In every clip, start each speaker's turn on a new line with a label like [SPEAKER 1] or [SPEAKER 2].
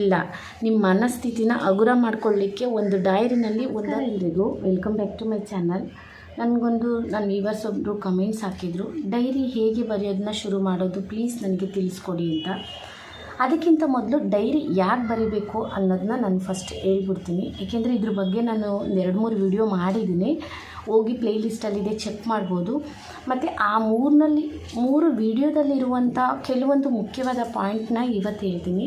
[SPEAKER 1] ಇಲ್ಲ. ನಿಮ್ಮ ಮನಸ್ಥಿತಿನ ಹಗುರ ಮಾಡ್ಕೊಳ್ಳಿಕ್ಕೆ ಒಂದು ಡೈರಿನಲ್ಲಿ ಒಂದು ಎಲ್ರಿಗೂ welcome back to my channel. ನನಗೊಂದು ನನ್ನ ವ್ಯೂವರ್ಸ್ ಒಬ್ಬರು ಕಮೆಂಟ್ಸ್ ಹಾಕಿದರು, ಡೈರಿ ಹೇಗೆ ಬರೆಯೋದನ್ನ ಶುರು ಮಾಡೋದು ಪ್ಲೀಸ್ ನನಗೆ ತಿಳಿಸ್ಕೊಡಿ ಅಂತ. ಅದಕ್ಕಿಂತ ಮೊದಲು ಡೈರಿ ಯಾಕೆ ಬರೀಬೇಕು ಅನ್ನೋದನ್ನ ನಾನು ಫಸ್ಟ್ ಹೇಳ್ಬಿಡ್ತೀನಿ. ಏಕೆಂದರೆ ಇದ್ರ ಬಗ್ಗೆ ನಾನು ಎರಡು ಮೂರು ವಿಡಿಯೋ ಮಾಡಿದ್ದೀನಿ ಹೋಗಿ ಪ್ಲೇಲಿಸ್ಟಲ್ಲಿದೆ ಚೆಕ್ ಮಾಡ್ಬೋದು. ಮತ್ತು ಆ ಮೂರಿನಲ್ಲಿ, ಮೂರು ವಿಡಿಯೋದಲ್ಲಿರುವಂಥ ಕೆಲವೊಂದು ಮುಖ್ಯವಾದ ಪಾಯಿಂಟ್ನ ಇವತ್ತು ಹೇಳ್ತೀನಿ.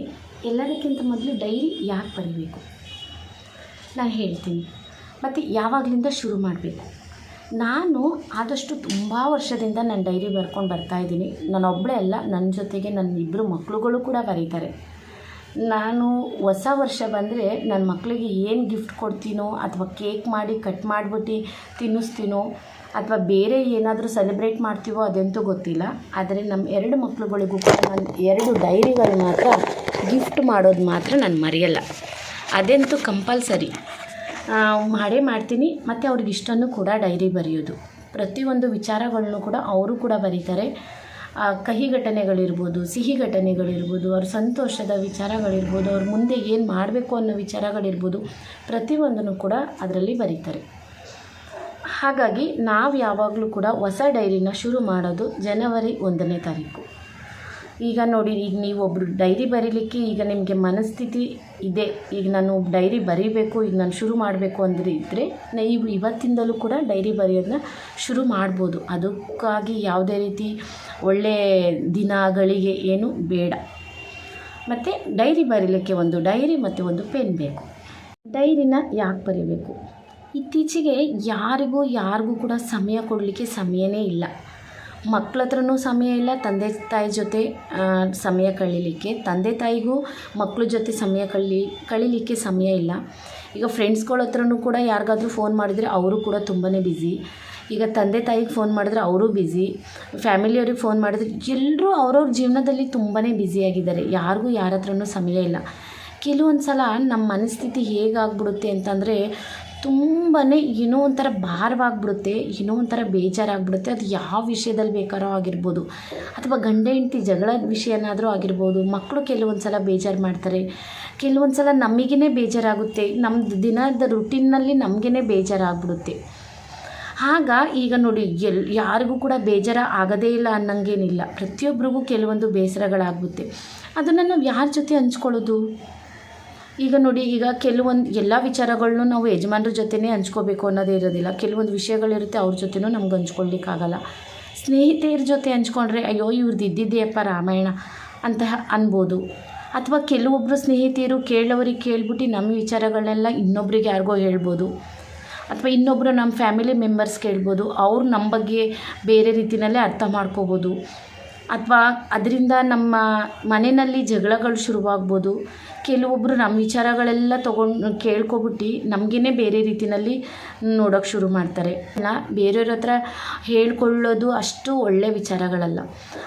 [SPEAKER 1] ಎಲ್ಲದಕ್ಕಿಂತ ಮೊದಲು ಡೈರಿ ಯಾಕೆ ಬರೀಬೇಕು? ನಾನು ಹೇಳ್ತೀನಿ. ಮತ್ತು ಯಾವಾಗಲಿಂದ ಶುರು ಮಾಡಬೇಕು? ನಾನು ಆದಷ್ಟು ತುಂಬ ವರ್ಷದಿಂದ ನಾನು ಡೈರಿ ಬರ್ಕೊಂಡು ಬರ್ತಾಯಿದ್ದೀನಿ ನಾನು ಒಬ್ಬಳೇ ಅಲ್ಲ ನನ್ನ ಜೊತೆಗೆ ನನ್ನ ಇಬ್ಬರು ಮಕ್ಕಳುಗಳು ಕೂಡ ಬರೀತಾರೆ. ನಾನು ಹೊಸ ವರ್ಷ ಬಂದರೆ ನನ್ನ ಮಕ್ಕಳಿಗೆ ಏನು ಗಿಫ್ಟ್ ಕೊಡ್ತೀನೋ ಅಥವಾ ಕೇಕ್ ಮಾಡಿ ಕಟ್ ಮಾಡಿಬಿಟ್ಟು ತಿನ್ನಿಸ್ತೀನೋ ಅಥವಾ ಬೇರೆ ಏನಾದರೂ ಸೆಲೆಬ್ರೇಟ್ ಮಾಡ್ತೀವೋ ಅದಂತೂ ಗೊತ್ತಿಲ್ಲ. ಆದರೆ ನಮ್ಮ ಎರಡು ಮಕ್ಕಳುಗಳಿಗೂ ಕೂಡ ನನ್ನ ಎರಡು ಡೈರಿಗಳು ಮಾತ್ರ ಗಿಫ್ಟ್ ಮಾಡೋದು ಮಾತ್ರ ನಾನು ಮರೆಯಲ್ಲ. ಅದಂತೂ ಕಂಪಲ್ಸರಿ ಮಾಡೇ ಮಾಡ್ತೀನಿ. ಮತ್ತು ಅವ್ರಿಗೆ ಇಷ್ಟನ್ನು ಕೂಡ ಡೈರಿ ಬರೆಯೋದು. ಪ್ರತಿಯೊಂದು ವಿಚಾರಗಳನ್ನು ಕೂಡ ಅವರು ಕೂಡ ಬರೀತಾರೆ. ಕಹಿ ಘಟನೆಗಳಿರ್ಬೋದು, ಸಿಹಿ ಘಟನೆಗಳಿರ್ಬೋದು, ಅವ್ರ ಸಂತೋಷದ ವಿಚಾರಗಳಿರ್ಬೋದು, ಅವ್ರ ಮುಂದೆ ಏನು ಮಾಡಬೇಕು ಅನ್ನೋ ವಿಚಾರಗಳಿರ್ಬೋದು, ಪ್ರತಿಯೊಂದನ್ನು ಕೂಡ ಅದರಲ್ಲಿ ಬರೀತಾರೆ. ಹಾಗಾಗಿ ನಾವು ಯಾವಾಗಲೂ ಕೂಡ ಹೊಸ ಡೈರಿನ ಶುರು ಮಾಡೋದು ಜನವರಿ ಒಂದನೇ ತಾರೀಕು. ಈಗ ನೋಡಿ, ಈಗ ನೀವು ಒಬ್ಬರು ಡೈರಿ ಬರೀಲಿಕ್ಕೆ ಈಗ ನಿಮಗೆ ಮನಸ್ಥಿತಿ ಇದೆ. ಈಗ ನಾನು ಡೈರಿ ಬರೀಬೇಕು, ಈಗ ನಾನು ಶುರು ಮಾಡಬೇಕು ಅಂದರೆ ಇದ್ದರೆ ನೀವು ಇವತ್ತಿಂದಲೂ ಕೂಡ ಡೈರಿ ಬರೆಯೋದನ್ನ ಶುರು ಮಾಡ್ಬೋದು. ಅದಕ್ಕಾಗಿ ಯಾವುದೇ ರೀತಿ ಒಳ್ಳೆಯ ದಿನಗಳಿಗೆ ಏನು ಬೇಡ. ಮತ್ತು ಡೈರಿ ಬರೀಲಿಕ್ಕೆ ಒಂದು ಡೈರಿ ಮತ್ತು ಒಂದು ಪೆನ್ ಬೇಕು. ಡೈರಿನ ಯಾಕೆ ಬರೀಬೇಕು? ಇತ್ತೀಚೆಗೆ ಯಾರಿಗೂ ಯಾರಿಗೂ ಕೂಡ ಸಮಯ ಕೊಡಲಿಕ್ಕೆ ಸಮಯನೇ ಇಲ್ಲ. ಮಕ್ಳ ಹತ್ರನೂ ಸಮಯ ಇಲ್ಲ. ತಂದೆ ತಾಯಿ ಜೊತೆ ಸಮಯ ಕಳೀಲಿಕ್ಕೆ. ತಂದೆ ತಾಯಿಗೂ ಮಕ್ಕಳ ಜೊತೆ ಸಮಯ ಕಳಿ ಕಳೀಲಿಕ್ಕೆ ಸಮಯ ಇಲ್ಲ. ಈಗ ಫ್ರೆಂಡ್ಸ್ಗಳ ಹತ್ರನೂ ಕೂಡ ಯಾರಿಗಾದ್ರೂ ಫೋನ್ ಮಾಡಿದರೆ ಅವರು ಕೂಡ ತುಂಬಾ ಬ್ಯುಸಿ ಈಗ ತಂದೆ ತಾಯಿಗೆ ಫೋನ್ ಮಾಡಿದ್ರೆ ಅವರು ಬ್ಯುಸಿ ಫ್ಯಾಮಿಲಿಯವ್ರಿಗೆ ಫೋನ್ ಮಾಡಿದ್ರೆ ಎಲ್ಲರೂ ಅವ್ರವ್ರ ಜೀವನದಲ್ಲಿ ತುಂಬಾ ಬ್ಯುಸಿಯಾಗಿದ್ದಾರೆ ಯಾರಿಗೂ ಯಾರ ಹತ್ರನೂ ಸಮಯ ಇಲ್ಲ. ಕೆಲವೊಂದು ಸಲ ನಮ್ಮ ಮನಸ್ಥಿತಿ ಹೇಗಾಗ್ಬಿಡುತ್ತೆ ಅಂತಂದರೆ ತುಂಬಾ ಏನೋ ಒಂಥರ ಭಾರವಾಗ್ಬಿಡುತ್ತೆ, ಏನೋ ಒಂಥರ ಬೇಜಾರಾಗ್ಬಿಡುತ್ತೆ. ಅದು ಯಾವ ವಿಷಯದಲ್ಲಿ ಬೇಕಾರೋ ಆಗಿರ್ಬೋದು. ಅಥವಾ ಗಂಡ, ಹೆಂಡತಿ ಜಗಳದ ವಿಷಯನಾದರೂ ಆಗಿರ್ಬೋದು. ಮಕ್ಕಳು ಕೆಲವೊಂದು ಸಲ ಬೇಜಾರು ಮಾಡ್ತಾರೆ. ಕೆಲವೊಂದು ಸಲ ನಮಗೇ ಬೇಜಾರಾಗುತ್ತೆ. ನಮ್ಮ ದಿನದ ರುಟೀನ್ನಲ್ಲಿ ನಮಗೇ ಬೇಜಾರಾಗ್ಬಿಡುತ್ತೆ. ಆಗ ಈಗ ನೋಡಿ, ಎಲ್, ಯಾರಿಗೂ ಕೂಡ ಬೇಜಾರ ಆಗೋದೇ ಇಲ್ಲ ಅನ್ನಂಗೇನಿಲ್ಲ. ಪ್ರತಿಯೊಬ್ಬರಿಗೂ ಕೆಲವೊಂದು ಬೇಸರಗಳಾಗುತ್ತೆ ಅದನ್ನು ನಾವು ಯಾರ ಜೊತೆ ಹಂಚ್ಕೊಳ್ಳೋದು? ಈಗ ನೋಡಿ, ಈಗ ಕೆಲವೊಂದು ಎಲ್ಲ ವಿಚಾರಗಳನ್ನೂ ನಾವು ಯಜಮಾನ್ರ ಜೊತೆನೇ ಹಂಚ್ಕೋಬೇಕು ಅನ್ನೋದೇ ಇರೋದಿಲ್ಲ. ಕೆಲವೊಂದು ವಿಷಯಗಳಿರುತ್ತೆ ಅವ್ರ ಜೊತೆನೂ ನಮ್ಗೆ ಹಂಚ್ಕೊಳ್ಲಿಕ್ಕಾಗಲ್ಲ. ಸ್ನೇಹಿತೆಯರ ಜೊತೆ ಹಂಚ್ಕೊಂಡ್ರೆ, ಅಯ್ಯೋ ಇವ್ರದ್ದು ಇದ್ದಿದೆಯಪ್ಪ ರಾಮಾಯಣ ಅಂತ ಅನ್ಬೋದು. ಅಥವಾ ಕೆಲವೊಬ್ಬರು ಸ್ನೇಹಿತೆಯರು ಕೇಳೋರಿಗೆ ಕೇಳ್ಬಿಟ್ಟು ನಮ್ಮ ವಿಚಾರಗಳನ್ನೆಲ್ಲ ಇನ್ನೊಬ್ರಿಗೆ ಯಾರಿಗೋ ಹೇಳ್ಬೋದು. ಅಥವಾ ಇನ್ನೊಬ್ಬರು ನಮ್ಮ ಫ್ಯಾಮಿಲಿ ಮೆಂಬರ್ಸ್ ಕೇಳ್ಬೋದು. ಅವ್ರು ನಮ್ಮ ಬಗ್ಗೆ ಬೇರೆ ರೀತಿಯಲ್ಲೇ ಅರ್ಥ ಮಾಡ್ಕೋಬೋದು. ಅಥವಾ ಅದರಿಂದ ನಮ್ಮ ಮನೆಯಲ್ಲಿ ಜಗಳಗಳು ಶುರುವಾಗ್ಬೋದು. ಕೆಲವೊಬ್ಬರು ನಮ್ಮ ವಿಚಾರಗಳೆಲ್ಲ ತೊಗೊಂಡು ಕೇಳ್ಕೊಬಿಟ್ಟು ನಮಗೇ ಬೇರೆ ರೀತಿಯಲ್ಲಿ ನೋಡೋಕ್ಕೆ ಶುರು ಮಾಡ್ತಾರೆ. ಅಲ್ಲ, ಬೇರೆಯವ್ರ ಹತ್ರ ಹೇಳ್ಕೊಳ್ಳೋದು ಅಷ್ಟು ಒಳ್ಳೆಯ ವಿಚಾರಗಳಲ್ಲ.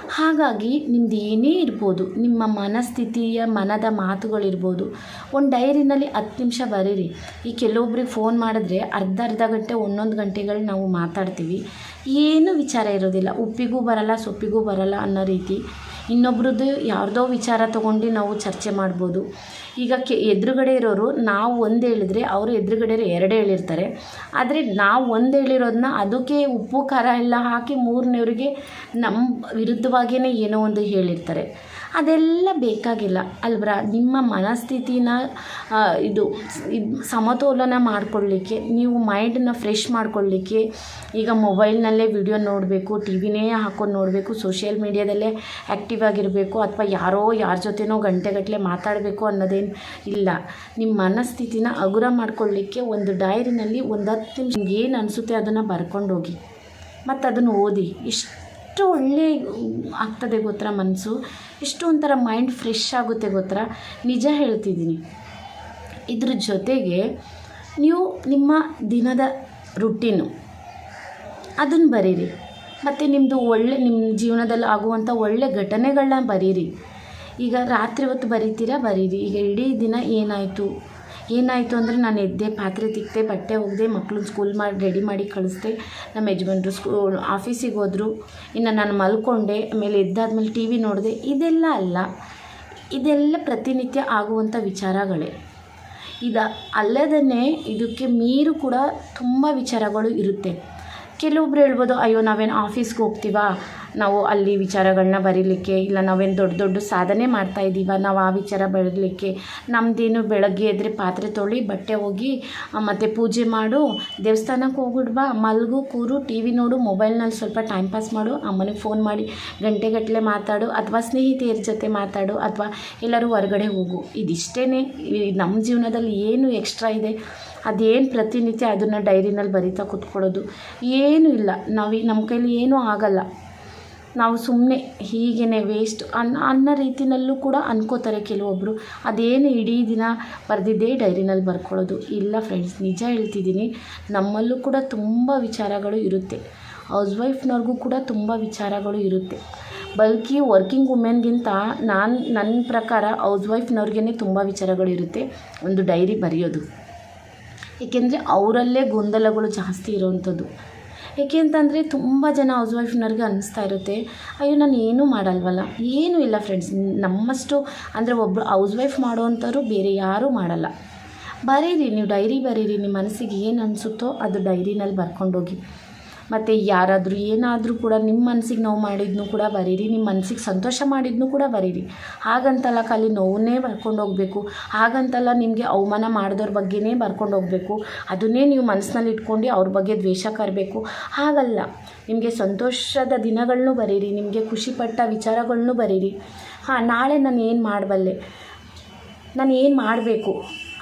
[SPEAKER 1] ಹಾಗಾಗಿ ನಿಮ್ದು ಏನೇ ಇರ್ಬೋದು, ನಿಮ್ಮ ಮನಸ್ಥಿತಿಯ, ಮನದ ಮಾತುಗಳಿರ್ಬೋದು, ಒಂದು ಡೈರಿನಲ್ಲಿ ಹತ್ತು ನಿಮಿಷ ಬರೀರಿ. ಈ ಕೆಲವೊಬ್ರಿಗೆ ಫೋನ್ ಮಾಡಿದ್ರೆ ಅರ್ಧ ಅರ್ಧ ಗಂಟೆ, ಒಂದೊಂದು ಗಂಟೆಗಳು ನಾವು ಮಾತಾಡ್ತೀವಿ. ಏನೂ ವಿಚಾರ ಇರೋದಿಲ್ಲ. ಉಪ್ಪಿಗೂ ಬರಲ್ಲ, ಸೊಪ್ಪಿಗೂ ಬರಲ್ಲ ಅನ್ನೋ ರೀತಿ. ಇನ್ನೊಬ್ರದ್ದು ಯಾವುದೋ ವಿಚಾರ ತೊಗೊಂಡು ನಾವು ಚರ್ಚೆ ಮಾಡ್ಬೋದು. ಈಗ ಕೆ ಎದುರುಗಡೆ ಇರೋರು, ನಾವು ಒಂದು ಹೇಳಿದ್ರೆ ಅವರು ಎದುರುಗಡೆ ಎರಡು ಹೇಳಿರ್ತಾರೆ. ಆದರೆ ನಾವು ಒಂದು ಹೇಳಿರೋದನ್ನ ಅದಕ್ಕೆ ಉಪ್ಪು, ಖಾರ ಎಲ್ಲ ಹಾಕಿ ಮೂರನೇವ್ರಿಗೆ ನಮ್ಮ ವಿರುದ್ಧವಾಗಿಯೇ ಏನೋ ಒಂದು ಹೇಳಿರ್ತಾರೆ. ಅದೆಲ್ಲ ಬೇಕಾಗಿಲ್ಲ. ಅಲ್ವರ ನಿಮ್ಮ ಮನಸ್ಥಿತಿನ ಇದು ಸಮತೋಲನ ಮಾಡಿಕೊಳ್ಳಿಕ್ಕೆ, ನೀವು ಮೈಂಡನ್ನ ಫ್ರೆಶ್ ಮಾಡಿಕೊಳ್ಳಿಕ್ಕೆ, ಈಗ ಮೊಬೈಲ್ನಲ್ಲೇ ವಿಡಿಯೋ ನೋಡಬೇಕು ಟಿ ವಿನೇ ಹಾಕೊಂಡು ನೋಡಬೇಕು ಸೋಷಿಯಲ್ ಮೀಡಿಯಾದಲ್ಲೇ ಆ್ಯಕ್ಟಿವ್ ಆಗಿರಬೇಕು, ಅಥವಾ ಯಾರೋ ಯಾರ ಜೊತೆನೋ ಗಂಟೆಗಟ್ಟಲೆ ಮಾತಾಡಬೇಕು ಅನ್ನೋದೇನು ಇಲ್ಲ. ನಿಮ್ಮ ಮನಸ್ಥಿತಿನ ಹಗುರ ಮಾಡ್ಕೊಳ್ಳಿಕ್ಕೆ ಒಂದು ಡೈರಿನಲ್ಲಿ ಒಂದು ಹತ್ತು ನಿಮಿಷ ಏನು ಅನಿಸುತ್ತೆ ಅದನ್ನು ಬರ್ಕೊಂಡೋಗಿ. ಮತ್ತು ಅದನ್ನು ಓದಿ ಎಷ್ಟು ಒಳ್ಳೆ ಆಗ್ತದೆ ಗೊತ್ತಾ ಮನಸ್ಸು? ಎಷ್ಟು ಒಂಥರ ಮೈಂಡ್ ಫ್ರೆಶ್ ಆಗುತ್ತೆ ಗೊತ್ತಾ ನಿಜ ಹೇಳ್ತಿದ್ದೀನಿ. ಇದ್ರ ಜೊತೆಗೆ ನೀವು ನಿಮ್ಮ ದಿನದ ರುಟೀನು ಅದನ್ನು ಬರೀರಿ. ಮತ್ತು ನಿಮ್ಮದು ಒಳ್ಳೆ ನಿಮ್ಮ ಜೀವನದಲ್ಲಿ ಆಗುವಂಥ ಒಳ್ಳೆ ಘಟನೆಗಳನ್ನ ಬರೀರಿ. ಈಗ ರಾತ್ರಿ ಹೊತ್ತು ಬರೀತೀರಾ? ಬರೀರಿ. ಈಗ ಇಡೀ ದಿನ ಏನಾಯಿತು? ಏನಾಯಿತು ಅಂದರೆ ನಾನು ಎದ್ದೆ, ಪಾತ್ರೆ ತಿಕ್ತೆ, ಬಟ್ಟೆ ಒಗೆದೆ ಮಕ್ಳನ್ನ ಸ್ಕೂಲ್ ಮಾಡಿ ರೆಡಿ ಮಾಡಿ ಕಳಿಸ್ದೆ. ನಮ್ಮ ಯಜಮಾನ್ರು ಸ್ಕೂಲ್ ಆಫೀಸಿಗೆ ಹೋದರು. ಇನ್ನು ನಾನು ಮಲ್ಕೊಂಡೆ, ಆಮೇಲೆ ಎದ್ದಾದ್ಮೇಲೆ ಟಿ ವಿ ನೋಡಿದೆ. ಇದೆಲ್ಲ ಅಲ್ಲ. ಇದೆಲ್ಲ ಪ್ರತಿನಿತ್ಯ ಆಗುವಂಥ ವಿಚಾರಗಳೇ. ಇದು ಅಲ್ಲದೇ ಇದಕ್ಕೆ ಮೀರು ಕೂಡ ತುಂಬ ವಿಚಾರಗಳು ಇರುತ್ತೆ. ಕೆಲವೊಬ್ರು ಹೇಳ್ಬೋದು, ಅಯ್ಯೋ, ನಾವೇನು ಆಫೀಸ್ಗೆ ಹೋಗ್ತೀವಾ? ನಾವು ಅಲ್ಲಿ ವಿಚಾರಗಳನ್ನ ಬರೀಲಿಕ್ಕೆ, ಇಲ್ಲ ನಾವೇನು ದೊಡ್ಡ ದೊಡ್ಡ ಸಾಧನೆ ಮಾಡ್ತಾ ಇದ್ದೀವ? ನಾವು ಆ ವಿಚಾರ ಬರೀಲಿಕ್ಕೆ. ನಮ್ಮದೇನು ಬೆಳಗ್ಗೆ ಎದ್ರೆ ಪಾತ್ರೆ ತೊಳಿ, ಬಟ್ಟೆ ಹೋಗಿ ಮತ್ತು ಪೂಜೆ ಮಾಡು, ದೇವಸ್ಥಾನಕ್ಕೆ ಹೋಗ್ಬಿಡ್ಬಾ ಮಲಗು, ಕೂರು ಟಿ ವಿ ನೋಡು, ಮೊಬೈಲ್ನಲ್ಲಿ ಸ್ವಲ್ಪ ಟೈಮ್ ಪಾಸ್ ಮಾಡು, ಅಮ್ಮನಿಗೆ ಫೋನ್ ಮಾಡಿ ಗಂಟೆಗಟ್ಟಲೆ ಮಾತಾಡು, ಅಥವಾ ಸ್ನೇಹಿತೆಯರ ಜೊತೆ ಮಾತಾಡು, ಅಥವಾ ಎಲ್ಲರೂ ಹೊರಗಡೆ ಹೋಗು. ಇದಿಷ್ಟೇ ನಮ್ಮ ಜೀವನದಲ್ಲಿ ಏನು ಎಕ್ಸ್ಟ್ರಾ ಇದೆ? ಅದೇನು ಪ್ರತಿನಿತ್ಯ ಅದನ್ನು ಡೈರಿನಲ್ಲಿ ಬರಿತಾ ಕೂತ್ಕೊಳ್ಳೋದು? ಏನೂ ಇಲ್ಲ. ನಾವು ನಮ್ಮ ಕೈಲಿ ಏನೂ ಆಗಲ್ಲ. ನಾವು ಸುಮ್ಮನೆ ಹೀಗೇ ವೇಸ್ಟ್ ಅನ್ನ ಅನ್ನೋ ರೀತಿನಲ್ಲೂ ಕೂಡ ಅನ್ಕೋತಾರೆ ಕೆಲವೊಬ್ಬರು ಅದೇನು ಇಡೀ ದಿನ ಬರೆದಿದ್ದೇ ಡೈರಿನಲ್ಲಿ ಬರ್ಕೊಳ್ಳೋದು. ಇಲ್ಲ ಫ್ರೆಂಡ್ಸ್ ನಿಜ ಹೇಳ್ತಿದ್ದೀನಿ, ನಮ್ಮಲ್ಲೂ ಕೂಡ ತುಂಬ ವಿಚಾರಗಳು ಇರುತ್ತೆ. ಹೌಸ್ ವೈಫ್ನವ್ರಿಗೂ ಕೂಡ ತುಂಬ ವಿಚಾರಗಳು ಇರುತ್ತೆ. ಬಲ್ಕಿ ವರ್ಕಿಂಗ್ ವುಮೆನ್ಗಿಂತ ನಾನು ನನ್ನ ಪ್ರಕಾರ ಹೌಸ್ ವೈಫ್ನವ್ರಿಗೇ ತುಂಬ ವಿಚಾರಗಳು ಇರುತ್ತೆ. ಒಂದು ಡೈರಿ ಬರೆಯೋದು. ಏಕೆಂದರೆ ಅವರಲ್ಲೇ ಗೊಂದಲಗಳು ಜಾಸ್ತಿ ಇರೋವಂಥದ್ದು ಏಕೆ ಅಂತಂದರೆ ತುಂಬ ಜನ ಹೌಸ್ ವೈಫ್ನವ್ರಿಗೆ ಅನ್ನಿಸ್ತಾ ಇರುತ್ತೆ, ಅಯ್ಯೋ, ನಾನು ಏನೂ ಮಾಡಲ್ವಲ್ಲ? ಏನೂ ಇಲ್ಲ ಫ್ರೆಂಡ್ಸ್ ನಮ್ಮಷ್ಟು ಅಂದರೆ ಒಬ್ಬರು ಹೌಸ್ ವೈಫ್ ಮಾಡೋವಂಥವ್ರು ಬೇರೆ ಯಾರೂ ಮಾಡಲ್ಲ. ಬರೀರಿ, ನೀವು ಡೈರಿ ಬರೀರಿ, ನಿಮ್ಮ ಮನಸ್ಸಿಗೆ ಏನು ಅನಿಸುತ್ತೋ ಅದು ಡೈರಿನಲ್ಲಿ ಬರ್ಕೊಂಡೋಗಿ. ಮತ್ತು ಯಾರಾದರೂ ಏನಾದರೂ ಕೂಡ ನಿಮ್ಮ ಮನಸ್ಸಿಗೆ ನೋವು ಮಾಡಿದ್ನೂ ಕೂಡ ಬರೀರಿ ನಿಮ್ಮ ಮನಸ್ಸಿಗೆ ಸಂತೋಷ ಮಾಡಿದ್ನೂ ಕೂಡ ಬರೀರಿ. ಹಾಗಂತಲ್ಲ ಖಾಲಿ ನೋವನ್ನೇ ಬರ್ಕೊಂಡು ಹೋಗಬೇಕು. ಹಾಗಂತಲ್ಲ ನಿಮಗೆ ಅವಮಾನ ಮಾಡಿದವ್ರ ಬಗ್ಗೆನೇ ಬರ್ಕೊಂಡು ಹೋಗಬೇಕು. ಅದನ್ನೇ ನೀವು ಮನಸ್ಸಿನಲ್ಲಿ ಇಟ್ಕೊಂಡು ಅವ್ರ ಬಗ್ಗೆ ದ್ವೇಷ ಕರಬೇಕು. ಹಾಗಲ್ಲ, ನಿಮಗೆ ಸಂತೋಷದ ದಿನಗಳನ್ನೂ ಬರೀರಿ, ನಿಮಗೆ ಖುಷಿಪಟ್ಟ ವಿಚಾರಗಳನ್ನೂ ಬರೀರಿ. ಹಾಂ, ನಾಳೆ ನಾನು ಏನು ಮಾಡಬಲ್ಲೆ? ನಾನು ಏನು ಮಾಡಬೇಕು?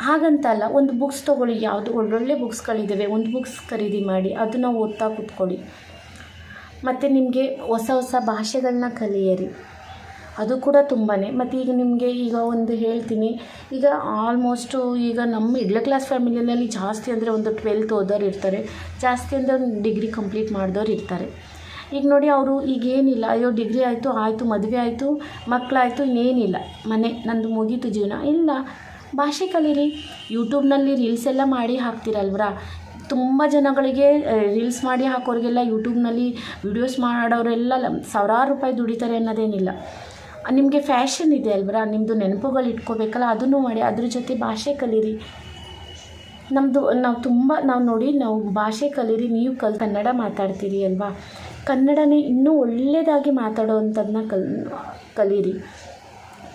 [SPEAKER 1] ಹಾಗಂತಲ್ಲ ಒಂದು ಬುಕ್ಸ್ ತೊಗೊಳ್ಳಿ, ಯಾವುದು ಒಳ್ಳೊಳ್ಳೆ ಬುಕ್ಸ್ಗಳಿದ್ದಾವೆ ಒಂದು ಬುಕ್ಸ್ ಖರೀದಿ ಮಾಡಿ, ಅದನ್ನು ಓದ್ತಾ ಕೂತ್ಕೊಳ್ಳಿ. ಮತ್ತು ನಿಮಗೆ ಹೊಸ ಹೊಸ ಭಾಷೆಗಳನ್ನ ಕಲಿಯಿರಿ. ಅದು ಕೂಡ ತುಂಬಾ ಮತ್ತು ಈಗ ನಿಮಗೆ ಈಗ ಒಂದು ಹೇಳ್ತೀನಿ, ಈಗ ಆಲ್ಮೋಸ್ಟು ಈಗ ನಮ್ಮ ಮಿಡ್ಲ್ ಕ್ಲಾಸ್ ಫ್ಯಾಮಿಲಿಯಲ್ಲಿ ಜಾಸ್ತಿ ಅಂದರೆ ಒಂದು ಟ್ವೆಲ್ತ್ ಓದೋರು ಇರ್ತಾರೆ. ಜಾಸ್ತಿ ಅಂದರೆ ಒಂದು ಡಿಗ್ರಿ ಕಂಪ್ಲೀಟ್ ಮಾಡಿದವ್ರು ಇರ್ತಾರೆ. ಈಗ ನೋಡಿ ಅವರು ಈಗೇನಿಲ್ಲ, ಅಯ್ಯೋ ಡಿಗ್ರಿ ಆಯಿತು ಆಯಿತು, ಮದುವೆ ಆಯಿತು ಮಕ್ಕಳಾಯಿತು ಇನ್ನೇನಿಲ್ಲ. ಮನೆ, ನಂದು ಮುಗೀತು ಜೀವನ. ಇಲ್ಲ ಭಾಷೆ ಕಲೀರಿ. ಯೂಟ್ಯೂಬ್ನಲ್ಲಿ ರೀಲ್ಸ್ ಎಲ್ಲ ಮಾಡಿ ಹಾಕ್ತಿರಲ್ವ್ರಾ? ತುಂಬ ಜನಗಳಿಗೆ ರೀಲ್ಸ್ ಮಾಡಿ ಹಾಕೋರಿಗೆಲ್ಲ ಯೂಟ್ಯೂಬ್ನಲ್ಲಿ ವೀಡಿಯೋಸ್ ಮಾಡೋರೆಲ್ಲ ಸಾವಿರಾರು ರೂಪಾಯಿ ದುಡಿತಾರೆ ಅನ್ನೋದೇನಿಲ್ಲ. ನಿಮಗೆ ಫ್ಯಾಷನ್ ಇದೆ ಅಲ್ವರಾ? ನಿಮ್ಮದು ನೆನಪುಗಳು ಇಟ್ಕೋಬೇಕಲ್ಲ, ಅದನ್ನು ಮಾಡಿ, ಅದ್ರ ಜೊತೆ ಭಾಷೆ ಕಲೀರಿ. ನಮ್ಮದು ನಾವು ತುಂಬ, ನಾವು ನೋಡಿ, ನಾವು ಭಾಷೆ ಕಲೀರಿ, ನೀವು ಕಲ್, ಕನ್ನಡ ಮಾತಾಡ್ತೀರಿ ಅಲ್ವಾ? ಕನ್ನಡನೇ ಇನ್ನೂ ಒಳ್ಳೆಯದಾಗಿ ಮಾತಾಡೋ ಅಂಥದ್ದನ್ನ ಕಲ್, ಕಲೀರಿ.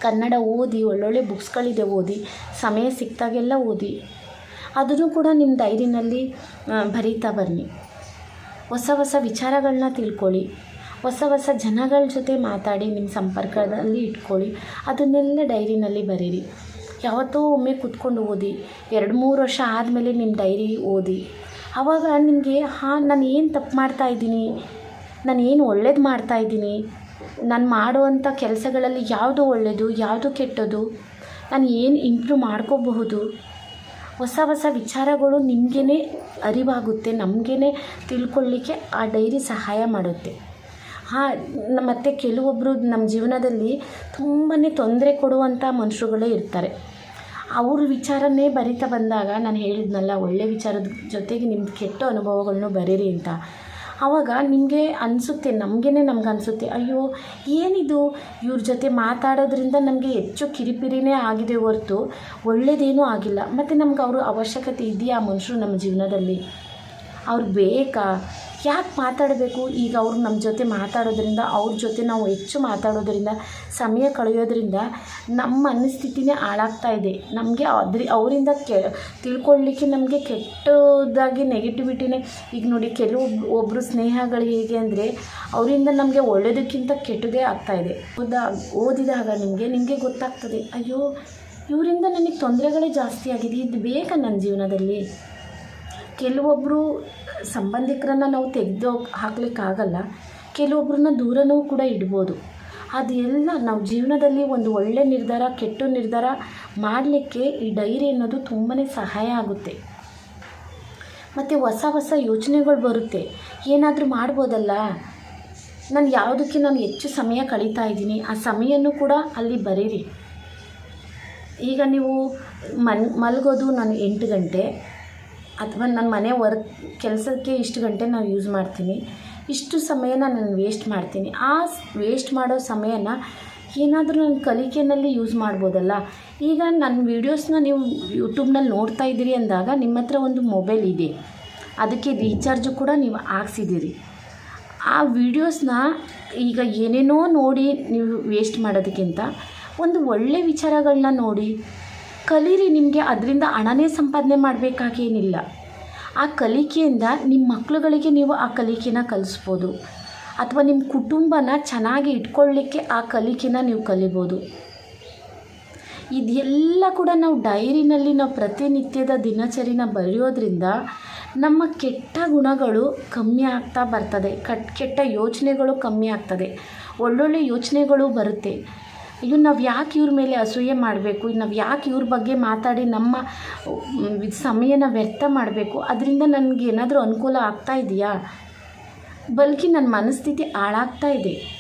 [SPEAKER 1] ಕನ್ನಡ ಓದಿ, ಒಳ್ಳೊಳ್ಳೆ ಬುಕ್ಸ್ಗಳಿದೆ ಓದಿ, ಸಮಯ ಸಿಕ್ತಾಗೆಲ್ಲ ಓದಿ. ಅದನ್ನು ಕೂಡ ನಿಮ್ಮ ಡೈರಿನಲ್ಲಿ ಬರೀತಾ ಬನ್ನಿ. ಹೊಸ ಹೊಸ ವಿಚಾರಗಳನ್ನ ತಿಳ್ಕೊಳ್ಳಿ. ಹೊಸ ಹೊಸ ಜನಗಳ ಜೊತೆ ಮಾತಾಡಿ ನಿಮ್ಮ ಸಂಪರ್ಕದಲ್ಲಿ ಇಟ್ಕೊಳ್ಳಿ. ಅದನ್ನೆಲ್ಲ ಡೈರಿನಲ್ಲಿ ಬರೀರಿ. ಯಾವತ್ತೋ ಒಮ್ಮೆ ಕೂತ್ಕೊಂಡು ಓದಿ. ಎರಡು ಮೂರು ವರ್ಷ ಆದಮೇಲೆ ನಿಮ್ಮ ಡೈರಿ ಓದಿ. ಆವಾಗ ನಿಮಗೆ, ಹಾಂ, ನಾನು ಏನು ತಪ್ಪು ಮಾಡ್ತಾ ಇದ್ದೀನಿ? ನಾನು ಏನು ಒಳ್ಳೇದು ಮಾಡ್ತಾ ಇದ್ದೀನಿ? ನಾನು ಮಾಡುವಂಥ ಕೆಲಸಗಳಲ್ಲಿ ಯಾವುದು ಒಳ್ಳೆಯದು ಯಾವುದು ಕೆಟ್ಟದು, ನಾನು ಏನು ಇಂಪ್ರೂವ್ ಮಾಡ್ಕೋಬಹುದು? ಹೊಸ ಹೊಸ ವಿಚಾರಗಳು ನಿಮಗೇ ಅರಿವಾಗುತ್ತೆ ನಮಗೇ ತಿಳ್ಕೊಳ್ಳಿಕ್ಕೆ ಆ ಡೈರಿ ಸಹಾಯ ಮಾಡುತ್ತೆ. ಹಾಂ ಮತ್ತು ಕೆಲವೊಬ್ಬರು ನಮ್ಮ ಜೀವನದಲ್ಲಿ ತುಂಬಾ ತೊಂದರೆ ಕೊಡುವಂಥ ಮನುಷ್ಯರುಗಳೇ ಇರ್ತಾರೆ. ಅವ್ರ ವಿಚಾರನೇ ಬರಿತಾ ಬಂದಾಗ ನಾನು ಹೇಳಿದ್ನಲ್ಲ, ಒಳ್ಳೆ ವಿಚಾರದ ಜೊತೆಗೆ ನಿಮ್ಮ ಕೆಟ್ಟ ಅನುಭವಗಳನ್ನು ಬರೀರಿ ಅಂತ. ಆವಾಗ ನಿಮಗೆ ಅನಿಸುತ್ತೆ ನಮಗೇ ನಮ್ಗೆ ಅನಿಸುತ್ತೆ, ಅಯ್ಯೋ ಏನಿದು? ಇವ್ರ ಜೊತೆ ಮಾತಾಡೋದ್ರಿಂದ ನಮಗೆ ಹೆಚ್ಚು ಕಿರಿಪಿರಿನೇ ಆಗಿದೆ ಹೊರತು ಒಳ್ಳೆಯದೇನೂ ಆಗಿಲ್ಲ. ಮತ್ತು ನಮ್ಗೆ ಅವರು ಅವಶ್ಯಕತೆ ಇದೆಯಾ ಮನುಷ್ಯರು ನಮ್ಮ ಜೀವನದಲ್ಲಿ? ಅವ್ರು ಬೇಕಾ? ಯಾಕೆ ಮಾತಾಡಬೇಕು? ಈಗ ಅವ್ರು ನಮ್ಮ ಜೊತೆ ಮಾತಾಡೋದ್ರಿಂದ, ಅವ್ರ ಜೊತೆ ನಾವು ಹೆಚ್ಚು ಮಾತಾಡೋದ್ರಿಂದ, ಸಮಯ ಕಳೆಯೋದ್ರಿಂದ ನಮ್ಮ ಮನಸ್ಥಿತಿನೇ ಹಾಳಾಗ್ತಾ ಇದೆ. ನಮಗೆ ಅದ್ರ, ಅವರಿಂದ ಕೆ ತಿಳ್ಕೊಳ್ಳಿಕ್ಕೆ ನಮಗೆ ಕೆಟ್ಟದಾಗಿ ನೆಗೆಟಿವಿಟಿನೇ ಈಗ ನೋಡಿ ಕೆಲವು ಒಬ್ಬರು ಸ್ನೇಹಗಳು ಹೇಗೆ ಅಂದರೆ, ಅವರಿಂದ ನಮಗೆ ಒಳ್ಳೆಯದಕ್ಕಿಂತ ಕೆಟ್ಟದೇ ಆಗ್ತಾ ಇದೆ. ಓದ, ಓದಿದಾಗ ನಿಮಗೆ ನಿಮಗೆ ಗೊತ್ತಾಗ್ತದೆ, ಅಯ್ಯೋ, ಇವರಿಂದ ನನಗೆ ತೊಂದರೆಗಳೇ ಜಾಸ್ತಿ ಆಗಿದೆ, ಇದು ಬೇಕಾ ನನ್ನ ಜೀವನದಲ್ಲಿ? ಕೆಲವೊಬ್ಬರು ಸಂಬಂಧಿಕರನ್ನು ನಾವು ತೆಗೆದು ಹಾಕ್ಲಿಕ್ಕಾಗಲ್ಲ ಕೆಲವೊಬ್ಬರನ್ನ ದೂರನೂ ಕೂಡ ಇಡ್ಬೋದು. ಅದೆಲ್ಲ ನಾವು ಜೀವನದಲ್ಲಿ ಒಂದು ಒಳ್ಳೆ ನಿರ್ಧಾರ, ಕೆಟ್ಟ ನಿರ್ಧಾರ ಮಾಡಲಿಕ್ಕೆ ಈ ಡೈರಿ ಅನ್ನೋದು ತುಂಬಾ ಸಹಾಯ ಆಗುತ್ತೆ. ಮತ್ತು ಹೊಸ ಹೊಸ ಯೋಚನೆಗಳು ಬರುತ್ತೆ. ಏನಾದರೂ ಮಾಡ್ಬೋದಲ್ಲ? ನಾನು ಯಾವುದಕ್ಕೆ ನಾನು ಹೆಚ್ಚು ಸಮಯ ಕಳೀತಾ ಇದ್ದೀನಿ, ಆ ಸಮಯನೂ ಕೂಡ ಅಲ್ಲಿ ಬರೀರಿ. ಈಗ ನೀವು ಮನ್ ಮಲಗೋದು ನಾನು ಎಂಟು ಗಂಟೆ. ಅಥವಾ ನನ್ನ ಮನೆ ವರ್ಕ್ ಕೆಲಸಕ್ಕೆ ಇಷ್ಟು ಗಂಟೆ ನಾವು ಯೂಸ್ ಮಾಡ್ತೀನಿ ಇಷ್ಟು ಸಮಯನ ನಾನು ವೇಸ್ಟ್ ಮಾಡ್ತೀನಿ. ಆ ವೇಸ್ಟ್ ಮಾಡೋ ಸಮಯನ ಏನಾದರೂ ನನ್ನ ಕಲಿಕೆಯಲ್ಲಿ ಯೂಸ್ ಮಾಡ್ಬೋದಲ್ಲ. ಈಗ ನನ್ನ ವೀಡಿಯೋಸ್ನ ನೀವು ಯೂಟ್ಯೂಬ್ನಲ್ಲಿ ನೋಡ್ತಾ ಇದ್ದೀರಿ ಅಂದಾಗ ನಿಮ್ಮ ಹತ್ರ ಒಂದು ಮೊಬೈಲ್ ಇದೆ. ಅದಕ್ಕೆ ರೀಚಾರ್ಜು ಕೂಡ ನೀವು ಹಾಕ್ಸಿದ್ದೀರಿ. ಆ ವೀಡಿಯೋಸ್ನ ಈಗ ಏನೇನೋ ನೋಡಿ ನೀವು ವೇಸ್ಟ್ ಮಾಡೋದಕ್ಕಿಂತ ಒಂದು ಒಳ್ಳೆ ವಿಚಾರಗಳನ್ನ ನೋಡಿ. ಕಲೀರಿ, ನಿಮಗೆ ಅದರಿಂದ ಹಣನೇ ಸಂಪಾದನೆ ಮಾಡಬೇಕಾಗೇನಿಲ್ಲ. ಆ ಕಲಿಕೆಯಿಂದ ನಿಮ್ಮ ಮಕ್ಕಳುಗಳಿಗೆ ನೀವು ಆ ಕಲಿಕೆನ ಕಲಿಸ್ಬೋದು. ಅಥವಾ ನಿಮ್ಮ ಕುಟುಂಬನ ಚೆನ್ನಾಗಿ ಇಟ್ಕೊಳ್ಳಿಕ್ಕೆ ಆ ಕಲಿಕೆನ ನೀವು ಕಲಿಬೋದು. ಇದೆಲ್ಲ ಕೂಡ ನಾವು ಡೈರಿನಲ್ಲಿ ನಾವು ಪ್ರತಿನಿತ್ಯದ ದಿನಚರಿನ ಬರೆಯೋದ್ರಿಂದ ನಮ್ಮ ಕೆಟ್ಟ ಗುಣಗಳು ಕಮ್ಮಿ ಆಗ್ತಾ ಬರ್ತದೆ. ಕಟ್, ಕೆಟ್ಟ ಯೋಚನೆಗಳು ಕಮ್ಮಿ ಆಗ್ತದೆ. ಒಳ್ಳೊಳ್ಳೆ ಯೋಚನೆಗಳು ಬರುತ್ತೆ. ಇದು ನಾವು ಯಾಕೆ ಇವ್ರ ಮೇಲೆ ಅಸೂಯೆ ಮಾಡಬೇಕು? ನಾವು ಯಾಕೆ ಇವ್ರ ಬಗ್ಗೆ ಮಾತಾಡಿ ನಮ್ಮ ಸಮಯನ ವ್ಯರ್ಥ ಮಾಡಬೇಕು? ಅದರಿಂದ ನನಗೆ ಏನಾದರೂ ಅನುಕೂಲ ಆಗ್ತಾ ಇದೆಯಾ? ಬಲ್ಕಿ ನನ್ನ ಮನಸ್ಥಿತಿ ಹಾಳಾಗ್ತಾ ಇದೆ.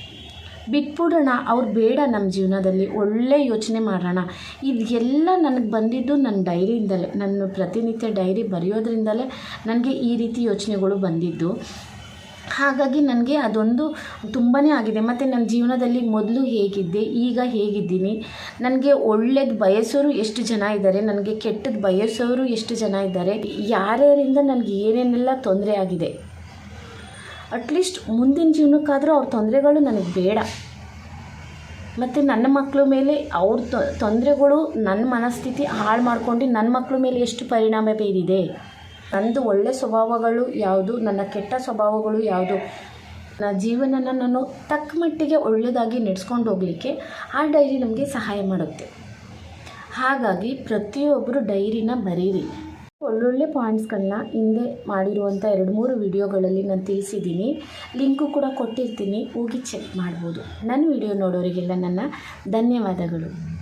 [SPEAKER 1] ಬಿಟ್ಬಿಡೋಣ, ಅವ್ರು ಬೇಡ ನಮ್ಮ ಜೀವನದಲ್ಲಿ. ಒಳ್ಳೆ ಯೋಚನೆ ಮಾಡೋಣ. ಇದೆಲ್ಲ ನನಗೆ ಬಂದಿದ್ದು ನನ್ನ ಡೈರಿಯಿಂದಲೇ. ನನ್ನ ಪ್ರತಿನಿತ್ಯ ಡೈರಿ ಬರೆಯೋದ್ರಿಂದಲೇ ನನಗೆ ಈ ರೀತಿ ಯೋಚನೆಗಳು ಬಂದಿದ್ದು. ಹಾಗಾಗಿ ನನಗೆ ಅದೊಂದು ತುಂಬಾ ಆಗಿದೆ. ಮತ್ತು ನನ್ನ ಜೀವನದಲ್ಲಿ ಮೊದಲು ಹೇಗಿದ್ದೆ, ಈಗ ಹೇಗಿದ್ದೀನಿ, ನನಗೆ ಒಳ್ಳೇದು ಬಯಸೋರು ಎಷ್ಟು ಜನ ಇದ್ದಾರೆ ನನಗೆ ಕೆಟ್ಟದ್ದು ಬಯಸೋರು ಎಷ್ಟು ಜನ ಇದ್ದಾರೆ ಯಾರ್ಯಾರಿಂದ ನನಗೆ ಏನೇನೆಲ್ಲ ತೊಂದರೆ ಆಗಿದೆ. ಅಟ್ಲೀಸ್ಟ್ ಮುಂದಿನ ಜೀವನಕ್ಕಾದರೂ ಅವ್ರ ತೊಂದರೆಗಳು ನನಗೆ ಬೇಡ. ಮತ್ತು ನನ್ನ ಮಕ್ಕಳ ಮೇಲೆ ಅವ್ರ ತೊಂದರೆಗಳು ನನ್ನ ಮನಸ್ಥಿತಿ ಹಾಳು ಮಾಡ್ಕೊಂಡು ನನ್ನ ಮಕ್ಕಳ ಮೇಲೆ ಎಷ್ಟು ಪರಿಣಾಮ ಬೀರಿದೆ. ನಂದು ಒಳ್ಳೆ ಸ್ವಭಾವಗಳು ಯಾವುದು? ನನ್ನ ಕೆಟ್ಟ ಸ್ವಭಾವಗಳು ಯಾವುದು? ನನ್ನ ಜೀವನನ ನಾನು ತಕ್ಕ ಮಟ್ಟಿಗೆ ಒಳ್ಳೆಯದಾಗಿ ನಡೆಸ್ಕೊಂಡು ಹೋಗಲಿಕ್ಕೆ ಆ ಡೈರಿ ನಮಗೆ ಸಹಾಯ ಮಾಡುತ್ತೆ. ಹಾಗಾಗಿ ಪ್ರತಿಯೊಬ್ಬರು ಡೈರಿನ ಬರೀರಿ. ಒಳ್ಳೊಳ್ಳೆ ಪಾಯಿಂಟ್ಸ್ಗಳನ್ನ ಹಿಂದೆ ಮಾಡಿರುವಂಥ ಎರಡು ಮೂರು ವಿಡಿಯೋಗಳಲ್ಲಿ ನಾನು ತಿಳಿಸಿದ್ದೀನಿ. ಲಿಂಕು ಕೂಡ ಕೊಟ್ಟಿರ್ತೀನಿ. ಹೋಗಿ ಚೆಕ್ ಮಾಡ್ಬೋದು. ನನ್ನ ವಿಡಿಯೋ ನೋಡೋರಿಗೆಲ್ಲ ನನ್ನ ಧನ್ಯವಾದಗಳು.